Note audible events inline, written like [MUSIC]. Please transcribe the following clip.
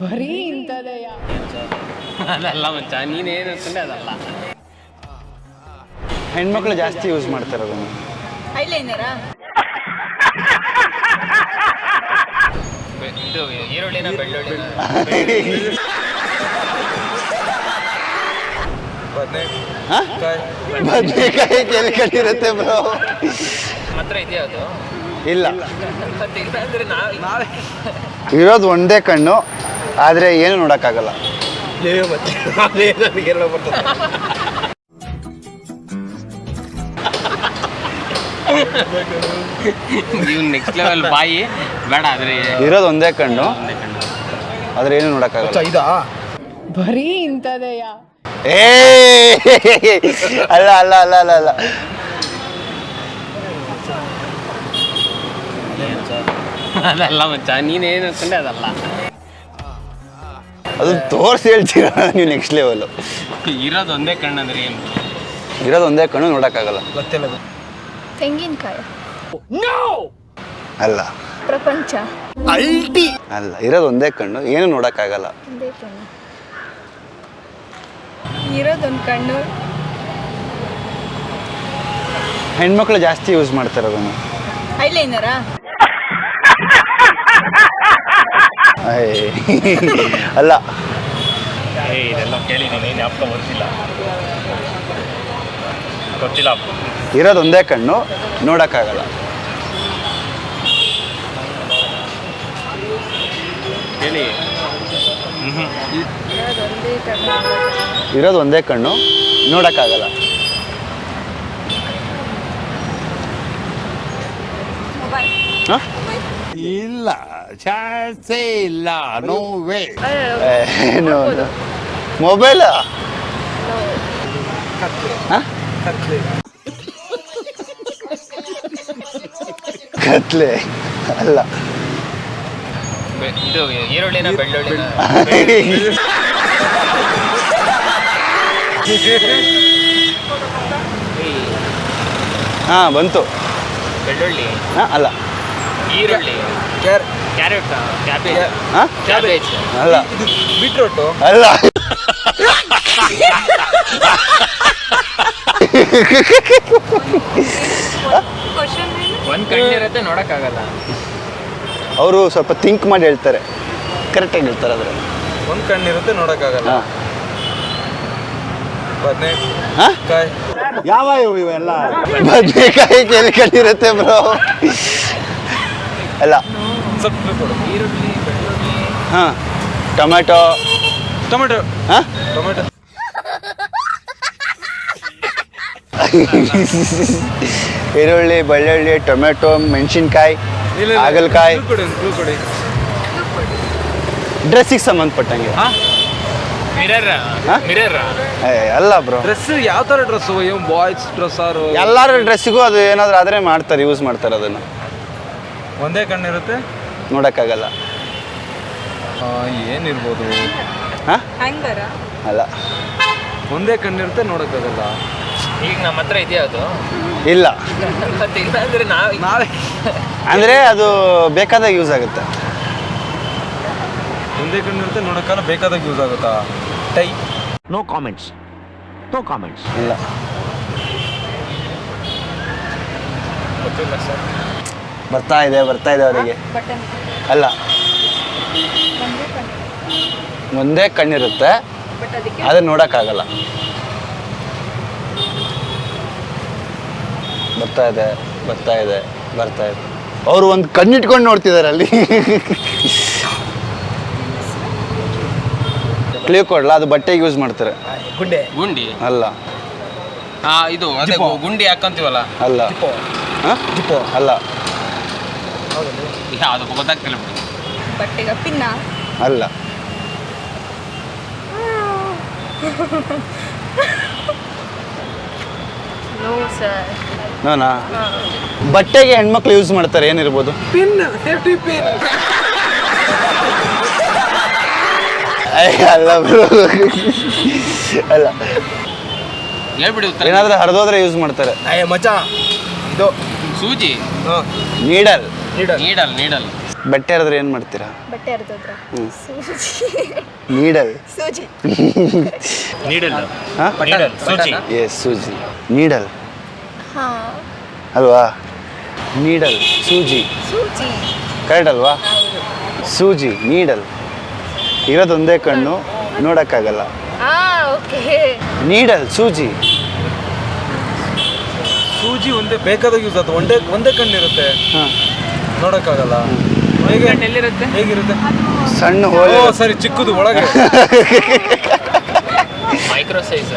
ಬರೀ ಅದಲ್ಲ ಮಚ್ಚ ನೀನೇನು ಅದಲ್ಲ ಹೆಣ್ಮಕ್ಳು ಜಾಸ್ತಿ ಯೂಸ್ ಮಾಡ್ತಾರೆ ಅದನ್ನು ಇದು ಬೆಳ್ಳುಳ್ಳಿನ ಹಾ? ಬದ್ನೆಕಾಯಿ ಬ್ರೋ ಮಾತ್ರ ಇದೆಯಾ ಅದು? ಇಲ್ಲ. ನಾಳೆ. ಇರೋದು ಒಂದೇ ಕಣ್ಣು ಆದರೆ ಏನು ನೋಡೋಕ್ಕಾಗಲ್ಲ. ನೀವು ನೆಕ್ಸ್ಟ್ ಲೆವೆಲ್ ಬಾಯಿ ಬೇಡ ಆದ್ರೆ ಇರೋದು ಒಂದೇ ಕಣ್ಣು ಆದರೆ ಏನು ನೋಡೋಕ್ಕಾಗಲ್ಲ. ಇದಾ ಬರೀ ಇಂಥದೆಯಾ? ಏ ಅಲ್ಲ ಅಲ್ಲ ಅಲ್ಲ ಅಲ್ಲ ಅಲ್ಲ ಅದಲ್ಲ ಮಚ್ಚ ನೀನೇನು ಅನ್ಕೊಂಡೆ ಅದಲ್ಲ. ಅದು ತೋರಿಸಿ ಹೇಳ್ತೀರ ನೀವು ನೆಕ್ಸ್ಟ್ ಲೆವೆಲು ಇರೋದು ಒಂದೇ ಕಣ್ಣಂದ್ರೆ ಏನು? ಇರೋದು ಒಂದೇ ಕಣ್ಣು ನೋಡೋಕ್ಕಾಗಲ್ಲ. ಗೊತ್ತಿಲ್ಲ. ತೆಂಗಿನಕಾಯಿ. ಅಲ್ಲ. ಪ್ರಪಂಚ. ಅಲ್ಲ ಇರೋದು ಒಂದೇ ಕಣ್ಣು ಏನು ನೋಡೋಕ್ಕಾಗಲ್ಲ. ಒಂದೇ ಕಣ್ಣು. ಇರೋದೊಂದು ಕಣ್ಣು. ಹೆಣ್ಮಕ್ಳು ಜಾಸ್ತಿ ಯೂಸ್ ಮಾಡ್ತಾರೆ ಅದನ್ನು. ಐಲೈನರ? ಅಲ್ಲ. ಅಲ್ಲ ಇದೆಲ್ಲ ಕೇಳಿದ್ದೀನಿ ಜ್ಞಾಪಕ ಬರ್ತಿಲ್ಲ ಗೊತ್ತಿಲ್ಲ. ಇರೋದು ಒಂದೇ ಕಣ್ಣು ನೋಡೋಕ್ಕಾಗಲ್ಲ. ಹೇಳಿ ಹ್ಮ್. ಇರೋದು ಒಂದೇ ಕಣ್ಣು ನೋಡೋಕ್ಕಾಗಲ್ಲ. ಮೊಬೈಲ್ ಹಾಂ? ಇಲ್ಲ ಚಾನ್ಸೇ ಇಲ್ಲ ನೋ ವೇ ಮೊಬೈಲ ಕತ್ಲೆ. ಅಲ್ಲ. ಇದು ಈರುಳ್ಳಿನ ಬೆಳ್ಳುಳ್ಳಿನ. [LAUGHS] [LAUGHS] ಹಾಂ ಬಂತು. ಬೆಳ್ಳುಳ್ಳಿ. ಹಾಂ ಅಲ್ಲ. ಈರುಳ್ಳಿ. Car carrot cabbage. ಹಾಂ? ಕ್ಯಾಬೇಜ್. ಅಲ್ಲ. ಬೀಟ್ರೋಟು? ಅಲ್ಲ. [LAUGHS] ಒಂದ್ ಕಣ್ಣಿರುತ್ತೆ ನೋಡಕ್ಕಾಗಲ್ಲ. ಅವರು ಸ್ವಲ್ಪ ಥಿಂಕ್ ಮಾಡಿ ಹೇಳ್ತಾರೆ. ಕರೆಕ್ಟಾಗಿ ಹೇಳ್ತಾರೆ ಅದರಲ್ಲಿ. ಒಂದು ಕಣ್ಣಿರುತ್ತೆ ನೋಡೋಕ್ಕಾಗಲ್ಲ. ಹಾಂ? ಹಾಂ ಯಾವ ಇವು ಇವೆಲ್ಲ? ಬದನೆಕಾಯಿ ಕೇಳಿ ಕಂಡಿರುತ್ತೆ ಬ್ರೋ. ಬೆಳ್ಳುಳ್ಳಿ ಹಾಂ. ಟೊಮೆಟೊ. ಟೊಮೆಟೊ. ಹಾಂ? ಟೊಮೆಟೊ. ಈರುಳ್ಳಿ ಬೆಳ್ಳುಳ್ಳಿ ಟೊಮೆಟೊ ಮೆಣಸಿನ್ಕಾಯಿ ಹಾಗಲಕಾಯಿ. ಡ್ರೆಸ್ಸಿಗೆ ಸಂಬಂಧಪಟ್ಟಂಗೆ. ಮಿರರ್ ಹಾ? ಮಿರರ್ ಏ, ಅಲ್ಲ ಬ್ರೋ ಡ್ರೆಸ್ ಯಾವ ತರ ಡ್ರೆಸ್ ಬಾಯ್ಸ್ ಡ್ರೆಸ್ ಆರು ಎಲ್ಲರ ಡ್ರೆಸ್ಸಿಗೂ ಅದು ಏನಾದ್ರೂ ಆದರೆ ಮಾಡ್ತಾರೆ ಯೂಸ್ ಮಾಡ್ತಾರೆ ಅದನ್ನು. ಒಂದೇ ಕಣ್ಣಿರುತ್ತೆ? ನೋಡೋಕ್ಕಾಗಲ್ಲ. ಆ, ಏನಿರ್ಬೋದು? ಹಾಂ? ಅಲ್ಲ. ಒಂದೇ ಕಣ್ಣಿರುತ್ತೆ ನೋಡೋಕ್ಕಾಗಲ್ಲ. ಈಗ ನಮ್ಮ ಹತ್ರ ಇದೆಯಾ ಅದು? ಇಲ್ಲ. ಮತ್ತೆ ಇಲ್ಲಾಂದ್ರೆ ನಾಳೆ ನಾಳೆ ಅಂದರೆ ಅದು ಬೇಕಾದಾಗ ಯೂಸ್ ಆಗುತ್ತೆ. ಒಂದೇ ಕಣ್ಣಿರುತ್ತೆ ನೋಡೋಕ್ಕಾಗಲ್ಲ ಬೇಕಾದಾಗ ಯೂಸ್ ಆಗುತ್ತಾ? Tie. No comments no comments ಇಲ್ಲ. ಗೊತ್ತಿಲ್ಲ ಸರ್. ಬರ್ತಾ ಇದೆ ಬರ್ತಾ ಇದೆ ಅವರಿಗೆ. ಅಲ್ಲ. ಒಂದೇ ಕಣ್ಣು ಒಂದೇ ಕಣ್ಣಿರುತ್ತೆ. ಅದನ್ನ ನೋಡೋಕ್ಕಾಗಲ್ಲ. ಬರ್ತಾ ಇದೆ ಬರ್ತಾ ಇದೆ ಬರ್ತಾ ಇದೆ. ಅವರು ಒಂದು ಕಣ್ಣಿಟ್ಕೊಂಡು ನೋಡ್ತಿದ್ದಾರೆ ಅಲ್ಲಿ. [LAUGHS] ಕ್ಲೀವ್ ಕೊಡಲ್ಲ ಅದು ಬಟ್ಟೆಗೆ ಯೂಸ್ ಮಾಡ್ತಾರೆ. ಗುಡ್ಡೆ ಗುಂಡಿ? ಅಲ್ಲ. ಆ ಇದು ಅದೇ. ಗುಂಡಿ ಹಾಕಂತೀವಲ್ಲ? ಅಲ್ಲ. ಜಿಪ್ಪೋ. ಹ? ಜಿಪ್ಪೋ. ಅಲ್ಲ. ಯಾವುದು ಗೊತ್ತಾಗ್ತಿಲ್ಲ ಬಿಡಿ. ಬಟ್ಟೆಗ ಪಿನ್ನ. ಅಲ್ಲ. ನೋ ಸರ್ ನೋನಾ? ಬಟ್ಟೆಗೆ ಹೆಣ್ಮಕ್ಳು ಯೂಸ್ ಮಾಡ್ತಾರೆ ಏನಿರ್ಬೋದು? Pin safety pin. ಅಯ್ಯ, ಅಲ್ಲ bro. ಅಲ್ಲ. ಹೇಳ್ಬಿಡಿ ಉತ್ತರ. ಏನಾದ್ರೂ ಹರಿದೋದ್ರೆ ಯೂಸ್ ಮಾಡ್ತಾರೆ. ಅಯ್ಯ ಮಚ ಇದು ಸೂಜಿ. ನೀಡಲ್. ನೀಡಲ್. Needle needle. ಬಟ್ಟೆ ಹರಿದ್ರೆ ಏನು ಮಾಡ್ತೀರಾ? ಬಟ್ಟೆ ಹರಿದೋದ್ರ. ಸೂಜಿ. ನೀಡಲ್. ಸೂಜಿ. ನೀಡಲ್. ಹಾಂ? ನೀಡಲ್ ಸೂಚಿ ಎಸ್ ಸೂಜಿ. ನೀಡಲ್. ಹಾ. ಅಲ್ವಾ? ನೀಡಲ್ ಸೂಜಿ. ಸೂಜಿ. ಕರೆಕ್ಟ್ ಅಲ್ವಾ? ಸೂಜಿ ನೀಡಲ್. ಇರೋದೊಂದೇ ಕಣ್ಣು ನೋಡೋಕ್ಕಾಗಲ್ಲ. ನೀಡಲ್ ಸೂಜಿ. ಸೂಜಿ ಒಂದೇ ಬೇಕಾದಾಗ ಯೂಸ್ ಆಗುತ್ತೆ ಒಂದೇ ಒಂದೇ ಕಣ್ಣಿರುತ್ತೆ. ಹಾಂ. ನೋಡೋಕ್ಕಾಗಲ್ಲ. ಹೇಗೆ? ಎಲ್ಲಿರುತ್ತೆ ಹೇಗಿರುತ್ತೆ? ಸಣ್ಣ ಸರಿ ಚಿಕ್ಕದು ಒಳಗೆ. [LAUGHS] Micro size